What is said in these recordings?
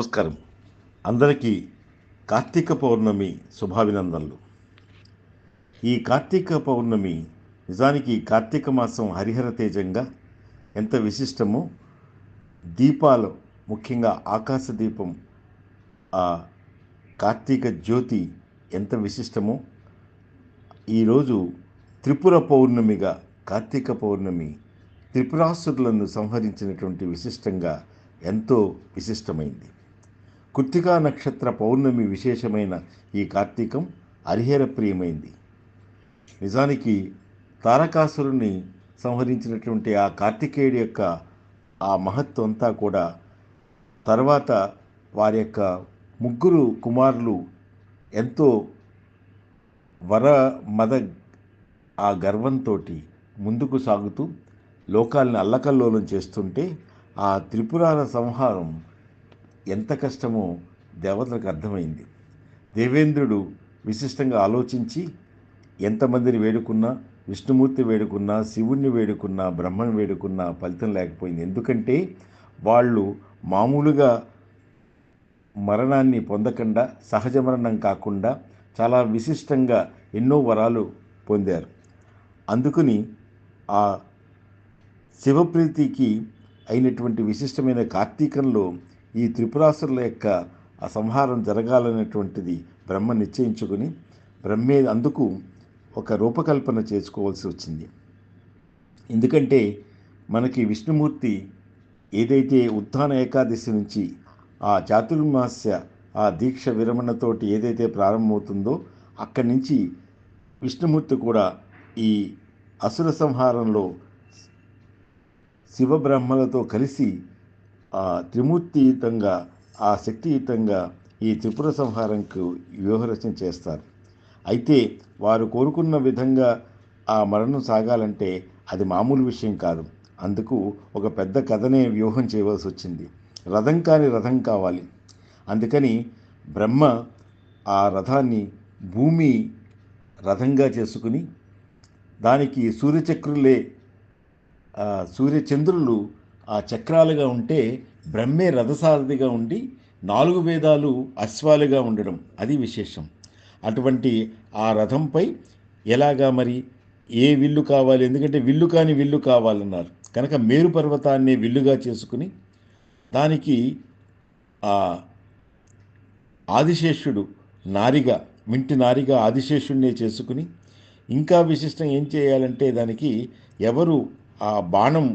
నమస్కారం. అందరికీ కార్తీక పౌర్ణమి శుభాభినందనలు. ఈ కార్తీక పౌర్ణమి నిజానికి కార్తీక మాసం హరిహర తేజంగా ఎంత విశిష్టమో దీపాలు ముఖ్యంగా ఆకాశ దీపం ఆ కార్తీక జ్యోతి ఎంత విశిష్టమో ఈరోజు త్రిపుర పౌర్ణమిగా కార్తీక పౌర్ణమి త్రిపురాసురులను సంహరించినటువంటి విశిష్టంగా ఎంతో విశిష్టమైంది. కృత్తికా నక్షత్ర పౌర్ణమి విశేషమైన ఈ కార్తీకం హరిహర ప్రియమైంది. నిజానికి తారకాసురుని సంహరించినటువంటి ఆ కార్తికేయుడి యొక్క ఆ మహత్వం అంతా కూడా తర్వాత వారి యొక్క ముగ్గురు కుమారులు ఎంతో వర మద ఆ గర్వంతో ముందుకు సాగుతూ లోకాలను అల్లకల్లోలం చేస్తుంటే ఆ త్రిపురాల సంహారం ఎంత కష్టమో దేవతలకు అర్థమైంది. దేవేంద్రుడు విశిష్టంగా ఆలోచించి ఎంతమందిని వేడుకున్నా విష్ణుమూర్తి వేడుకున్నా శివుణ్ణి వేడుకున్నా బ్రహ్మను వేడుకున్నా ఫలితం లేకపోయింది. ఎందుకంటే వాళ్ళు మామూలుగా మరణాన్ని పొందకుండా సహజ మరణం కాకుండా చాలా విశిష్టంగా ఎన్నో వరాలు పొందారు. అందుకని ఆ శివప్రీతికి అయినటువంటి విశిష్టమైన కార్తీకంలో ఈ త్రిపురాసురుల యొక్క ఆ సంహారం జరగాలనేటువంటిది బ్రహ్మ నిశ్చయించుకుని బ్రహ్మే అందుకు ఒక రూపకల్పన చేసుకోవాల్సి వచ్చింది. ఎందుకంటే మనకి విష్ణుమూర్తి ఏదైతే ఉత్థాన ఏకాదశి నుంచి ఆ చాతుర్మాస్య ఆ దీక్ష విరమణతోటి ఏదైతే ప్రారంభమవుతుందో అక్కడి నుంచి విష్ణుమూర్తి కూడా ఈ అసుర సంహారంలో శివబ్రహ్మలతో కలిసి త్రిమూర్తియుతంగా ఆ శక్తియుతంగా ఈ త్రిపుర సంహారంకు వ్యూహరచన చేస్తారు. అయితే వారు కోరుకున్న విధంగా ఆ మరణం సాగాలంటే అది మామూలు విషయం కాదు. అందుకు ఒక పెద్ద కథనే వ్యూహం చేయవలసి వచ్చింది. రథం కాని రథం కావాలి. అందుకని బ్రహ్మ ఆ రథాన్ని భూమి రథంగా చేసుకుని దానికి సూర్యచక్రులే సూర్యచంద్రులు ఆ చక్రాలుగా ఉంటే బ్రహ్మే రథసారథిగా ఉండి నాలుగు వేదాలు అశ్వాలుగా ఉండడం అది విశేషం. అటువంటి ఆ రథంపై ఎలాగా మరి ఏ విల్లు కావాలి? ఎందుకంటే విల్లు కాని విల్లు కావాలన్నారు. కనుక మేరు పర్వతాన్ని విల్లుగా చేసుకుని దానికి ఆ ఆదిశేషుడు నారిగా మింటి నారిగా ఆదిశేషుడినే చేసుకుని ఇంకా విశిష్టం ఏం చేయాలంటే దానికి ఎవరు ఆ బాణం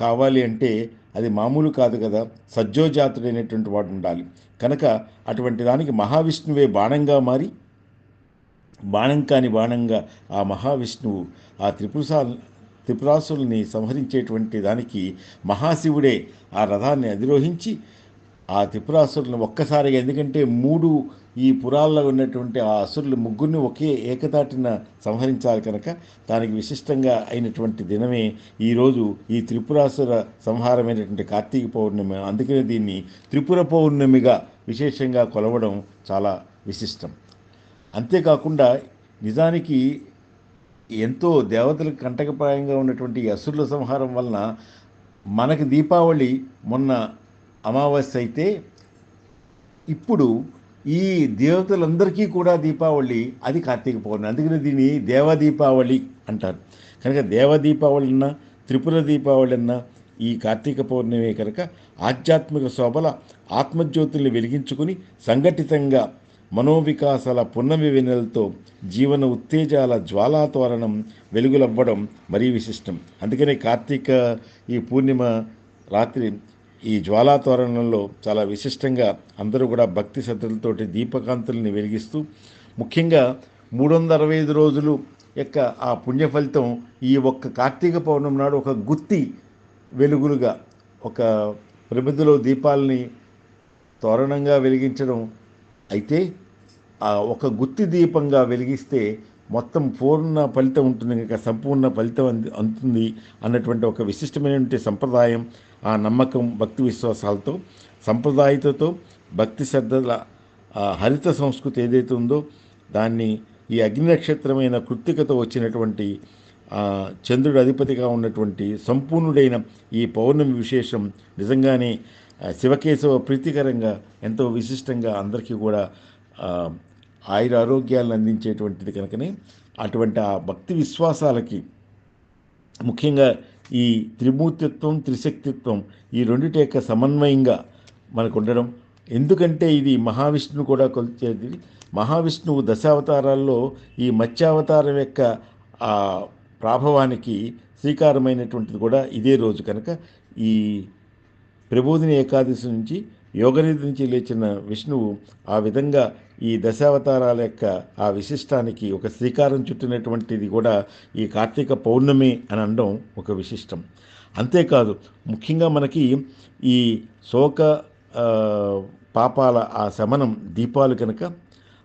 కావాలి అంటే అది మామూలు కాదు కదా. సజ్జోజాతుడైనటువంటి వాడు ఉండాలి. కనుక అటువంటి దానికి మహావిష్ణువే బాణంగా మారి బాణం కాని బాణంగా ఆ మహావిష్ణువు ఆ త్రిపురసా త్రిపురాసుల్ని సంహరించేటువంటి దానికి మహాశివుడే ఆ రథాన్ని అధిరోహించి ఆ త్రిపురాసురులను ఒక్కసారిగా ఎందుకంటే మూడు ఈ పురాల్లో ఉన్నటువంటి ఆ అసురులు ముగ్గురిని ఒకే ఏకతాటిన సంహరించాలి కనుక దానికి విశిష్టంగా అయినటువంటి దినమే ఈరోజు ఈ త్రిపురాసుర సంహారమైనటువంటి కార్తీక పౌర్ణమి. అందుకనే దీన్ని త్రిపుర పౌర్ణమిగా విశేషంగా కొలవడం చాలా విశిష్టం. అంతేకాకుండా నిజానికి ఎంతో దేవతలకు కంటకప్రాయంగా ఉన్నటువంటి ఈ అసురుల సంహారం వలన మనకి దీపావళి మొన్న అమావాస్య అయితే ఇప్పుడు ఈ దేవతలందరికీ కూడా దీపావళి అది కార్తీక పౌర్ణమి. అందుకని దీన్ని దేవదీపావళి అంటారు. కనుక దేవ దీపావళి అన్న త్రిపుర దీపావళి అన్న ఈ కార్తీక పౌర్ణమి కనుక ఆధ్యాత్మిక శోభల ఆత్మజ్యోతుల్ని వెలిగించుకుని సంఘటితంగా మనోవికాసాల పున్నమి వెన్నెలతో జీవన ఉత్తేజాల జ్వాలాతోరణం వెలుగులవ్వడం మరీ విశిష్టం. అందుకనే కార్తీక ఈ పూర్ణిమ రాత్రి ఈ జ్వాలాతోరణంలో చాలా విశిష్టంగా అందరూ కూడా భక్తి శ్రద్ధలతోటి దీపకాంతుల్ని వెలిగిస్తూ ముఖ్యంగా మూడు వందల అరవై ఐదు రోజులు యొక్క ఆ పుణ్య ఫలితం ఈ ఒక్క కార్తీక పౌర్ణమి నాడు ఒక గుత్తి వెలుగులుగా ఒక ప్రమిదిలో దీపాలని తోరణంగా వెలిగించడం. అయితే ఆ ఒక గుత్తి దీపంగా వెలిగిస్తే మొత్తం పూర్ణ ఫలితం ఉంటుంది కనుక సంపూర్ణ ఫలితం అంది అందుతుంది అన్నటువంటి ఒక విశిష్టమైనటువంటి సంప్రదాయం ఆ నమ్మకం భక్తి విశ్వాసాలతో సంప్రదాయతతో భక్తి శ్రద్ధల హరిత సంస్కృతి ఏదైతే ఉందో దాన్ని ఈ అగ్ని నక్షత్రమైన కృత్తికతో వచ్చినటువంటి చంద్రుడు అధిపతిగా ఉన్నటువంటి సంపూర్ణుడైన ఈ పౌర్ణమి విశేషం నిజంగానే శివకేశవ ప్రీతికరంగా ఎంతో విశిష్టంగా అందరికీ కూడా ఆయుర ఆరోగ్యాలను అందించేటువంటిది కనుకనే అటువంటి ఆ భక్తి విశ్వాసాలకి ముఖ్యంగా ఈ త్రిమూర్తిత్వం త్రిశక్తిత్వం ఈ రెండిటి యొక్క సమన్వయంగా మనకు ఉండడం ఎందుకంటే ఇది మహావిష్ణువు కూడా కొలిచేది. మహావిష్ణువు దశావతారాల్లో ఈ మత్స్యావతారం యొక్క ఆ ప్రాభవానికి శ్రీకారమైనటువంటిది కూడా ఇదే రోజు కనుక ఈ ప్రబోధిని ఏకాదశి నుంచి యోగనిధి నుంచి లేచిన విష్ణువు ఆ విధంగా ఈ దశావతారాల యొక్క ఆ విశిష్టానికి ఒక శ్రీకారం చుట్టినటువంటిది కూడా ఈ కార్తీక పౌర్ణమి అని అనడం ఒక విశిష్టం. అంతేకాదు ముఖ్యంగా మనకి ఈ శోక పాపాల ఆ శమనం దీపాలు కనుక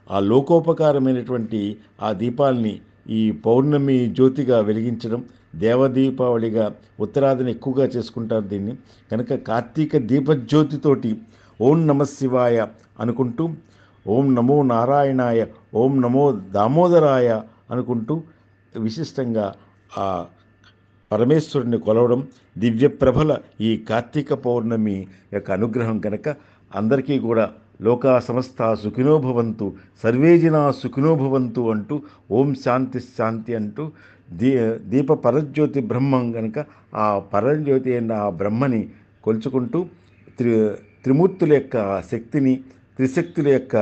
ఆ లోకోపకారమైనటువంటి ఆ దీపాల్ని ఈ పౌర్ణమి జ్యోతిగా వెలిగించడం దేవదీపావళిగా ఉత్తరాదిని ఎక్కువగా చేసుకుంటారు దీన్ని. కనుక కార్తీక దీపజ్యోతితోటి ఓం నమ శివాయ అనుకుంటూ ఓం నమో నారాయణాయ ఓం నమో దామోదరాయ అనుకుంటూ విశిష్టంగా ఆ పరమేశ్వరుని కొలవడం దివ్యప్రభల ఈ కార్తీక పౌర్ణమి యొక్క అనుగ్రహం కనుక అందరికీ కూడా లోకా సమస్త సుఖినోభవంతు సర్వేజినా సుఖినోభవంతు అంటూ ఓం శాంతి శాంతి అంటూ దీ దీప పరజ్యోతి బ్రహ్మం కనుక ఆ పరజ్యోతి అయిన ఆ బ్రహ్మని కొలుచుకుంటూ త్రి త్రిమూర్తుల యొక్క శక్తిని త్రిశక్తుల యొక్క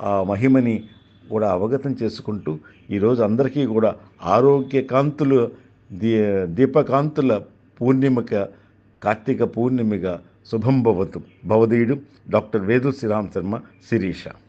ఆ మహిమని కూడా అవగతం చేసుకుంటూ ఈరోజు అందరికీ కూడా ఆరోగ్యకాంతులు దీ దీపకాంతుల పూర్ణిమక కార్తీక పూర్ణిమగా శుభం భవతు. భవదీయుడు డాక్టర్ వేదు శ్రీరామ్ శర్మ శిరీష.